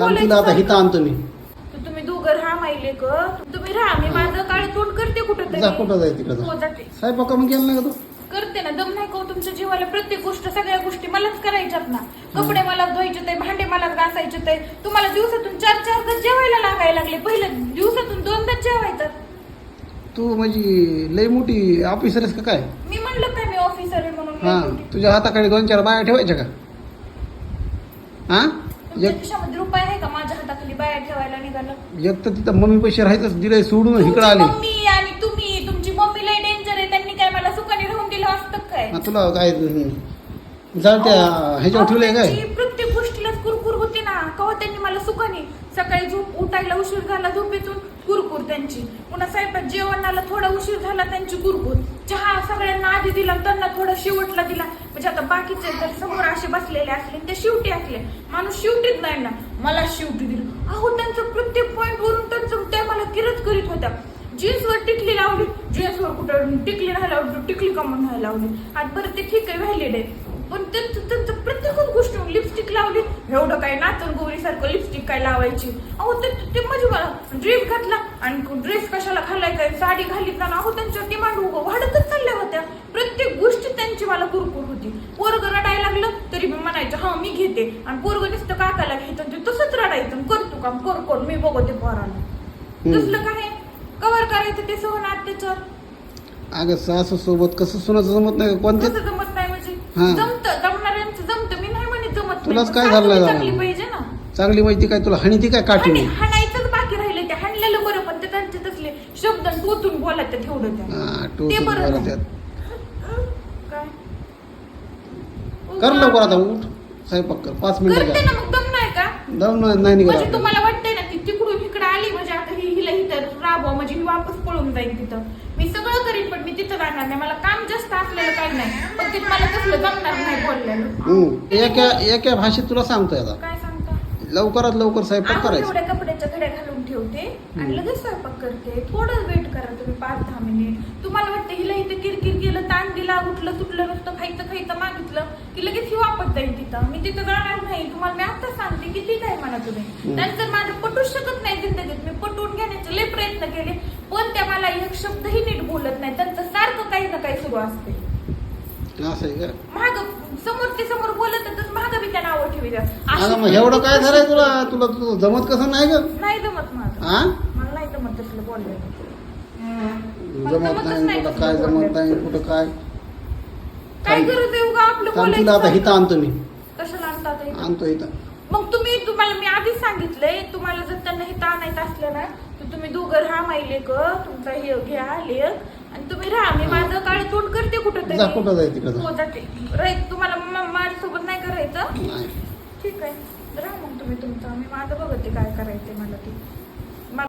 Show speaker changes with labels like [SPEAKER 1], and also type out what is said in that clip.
[SPEAKER 1] आता हिता आणतो मी.
[SPEAKER 2] तर तुम्ही दोघं राहा माहिले ग. तुम्ही राहा मी माझं काळ तोंड करते कुठं
[SPEAKER 1] जा कुठं जाय तिकडं
[SPEAKER 2] हो
[SPEAKER 1] जा
[SPEAKER 2] जाते
[SPEAKER 1] स्वयंपाक मग गेला नाही का तू?
[SPEAKER 2] करते ना दम नाही का हो तुमच्या जीवाला? प्रत्येक गोष्ट सगळ्या गोष्टी मलाच करायच्यात ना. कपडे मला धुवायचे ते भांडे मलाच घासायचे ते. तुम्हाला दिवसातून चार चार तास जेवायला लागायला लागले. पहिलं दिवसातून दोनदाच जेवायचं.
[SPEAKER 1] तू म्हणजे लई मोठी ऑफिसर आहेस का काय?
[SPEAKER 2] मी म्हणलं काय मी ऑफिसर आहे म्हणून
[SPEAKER 1] हा
[SPEAKER 2] लय.
[SPEAKER 1] तुझ्या हाताकडे दोन चार बाया ठेवायच्या का? हा?
[SPEAKER 2] तुमच्या
[SPEAKER 1] एक
[SPEAKER 2] खिशामध्ये रुपये आहे का माझ्या हाताखाली बाया ठेवायला निघालं.
[SPEAKER 1] एक तर तिथं मम्मी पैसे राहायचं दिलंय सोडून इकडं
[SPEAKER 2] तुमची
[SPEAKER 1] आली.
[SPEAKER 2] मम्मी आणि तुम्ही तुमची मम्मी लय डेंजर आहे त्यांनी काय मला सुखाने राहून दिलं असतं काय?
[SPEAKER 1] तुला काय जळत्या ह्याच्यावर ठेवलंय काय?
[SPEAKER 2] हो त्यांनी मला सुखाने सकाळी झोप उठायला उशीर झाला झोपेतून कुरकुर त्यांची. पुन्हा स्वयंपाक जेवणाला थोडा उशीर झाला त्यांची कुरकुर चहा सगळ्यांना आधी दिला त्यांना थोडा शेवटला दिला. म्हणजे आता बाकीचे तर समोर असे बसलेले असले ते शेवटी असले. माणूस शेवटीत नाही ना मला शेवटी दिलं. अहो त्यांचं प्रत्येक पॉईंट वरून त्यांचं त्या मला किरत करीत होत्या. जीन्सवर टिकली लावली जीन्सवर कुठं टिकली नाही लावली टिकली का म्हणून नाही लावली. आज बरं ते ठीक आहे व्हॅलिड आहे. पण त्यांचं त्यांचं प्रत्येक गोष्ट लिपस्टिक लावली. एवढं काय नाचन गोरी सारखं लिपस्टिक काय लावायची? अहो ते ते म्हणजे मला ड्रेस घातला आणि ड्रेस कशाला घालाय काय? साडी घालीत ना अहो त्यांच्या डिमांड वाढतच चालल्या होत्या. प्रत्येक गोष्टी त्यांची मला कुरकुर होती. पोरग रडायला लागलं तरी मी म्हणायचं हा मी घेते. आणि पोरग नुसतं काकाला घ्यायचं ते तसंच रडायचं करतो काम कर कर मी बघते पोराला तसलं काय? कव्हर करायचं ते सहन अत्याचार
[SPEAKER 1] अगं सासू सोबत कसं सुनाचं जमत नाही? कोणत्या
[SPEAKER 2] कसं जमत नाही म्हणजे
[SPEAKER 1] हा.
[SPEAKER 2] जमत जमणाऱ्यांचं जमत. मी नाही जमत
[SPEAKER 1] तुलाच
[SPEAKER 2] नाही.
[SPEAKER 1] काय झालं नाही?
[SPEAKER 2] चांगली पाहिजे ना.
[SPEAKER 1] चांगली माहिती काय तुला? हाणी ती काय काठी
[SPEAKER 2] आणि
[SPEAKER 1] नाही
[SPEAKER 2] हाणायचंच बाकी राहिले ते. हाणलेलं बरं पण ते त्यांचे तसले शब्द टोचून बोलायचं तेवढं त्या. ते
[SPEAKER 1] टोचून
[SPEAKER 2] बरं नाही. काय?
[SPEAKER 1] कर लवकर आता उठ. स्वयंपाक कर. पाच
[SPEAKER 2] करते
[SPEAKER 1] मिनिटं
[SPEAKER 2] ना मग दम नाही का?
[SPEAKER 1] जाऊन नाही निघाला
[SPEAKER 2] म्हणजे तुम्हाला वाटतंय ना ती तिकडून इकडे आली म्हणजे आता ही हिला इथं राबवा म्हणजे मी वापस पळून जाईल तिथं. करीन पण मी तिथं राहणार नाही. मला काम जास्त असलेलं काही नाही. पण ते मला तसलं जमणार नाही बोललेलं.
[SPEAKER 1] हम्म. एका एका भाषेत तुला सांगतोय आता
[SPEAKER 2] काय सांगता?
[SPEAKER 1] लवकरात लवकर स्वयंपाक
[SPEAKER 2] आपण
[SPEAKER 1] करायचं.
[SPEAKER 2] एवढ्या कपड्याच्या घड्या घालून ठेवते आणि लगेच स्वयंपाक करते. थोडं वेट करा तुम्ही पाच दहा मिनिट. तुम्हाला वाटतं हिला इथं किरकिर केलं ताण दिला उठलं सुटलं नुसतं खायचं खायचं मागितलं की लगेच ही वापस जाईल तिथं. मी तिथं जाणार नाही. तुम्हाला मी आता सांगते किती काय म्हणा तुम्ही. नंतर माझं पटूच शकत नाही जिंदगीत. मी पटवून घेण्याचे लय प्रयत्न केले. पण त्या मला एक शब्दही बोलत नाही. त्यांचं सारखं काही ना काही सुरू असते.
[SPEAKER 1] असं आहे का?
[SPEAKER 2] महाग समोर ते समोर बोलत तर महाग बी त्या नावं ठेवी
[SPEAKER 1] अगं मग एवढं काय झालंय तुला? तुला तुझं जमत कसं नाही ग?
[SPEAKER 2] नाही जमत माझं
[SPEAKER 1] हा
[SPEAKER 2] मला नाही जमत तसलं
[SPEAKER 1] जमत नाही कुठं काय जमत नाही कुठं काय?
[SPEAKER 2] काय गरज आहे उगा आपलं
[SPEAKER 1] आता हिता
[SPEAKER 2] बोलायचं
[SPEAKER 1] आणतो मी.
[SPEAKER 2] कशाला आणतात?
[SPEAKER 1] आणतो इथं
[SPEAKER 2] मग तुम्ही तुम्हाला मी आधीच सांगितलंय तुम्हाला जर त्यांना हिता आणायचं असलं ना तर तुम्ही दोघं राहा माहिले क तुमचा हे घ्या लेख आणि तुम्ही राहा मी माझं काळ तोंड करते कुठं
[SPEAKER 1] जा कुठं जाय तिकडं जा.
[SPEAKER 2] हो जाते. राईट तुम्हाला माझ्यासोबत नाही करायचं?
[SPEAKER 1] नाही.
[SPEAKER 2] ठीक आहे. राहा मग तुम्ही तुमचं. मी माझं बघते काय करायचंय मला ते.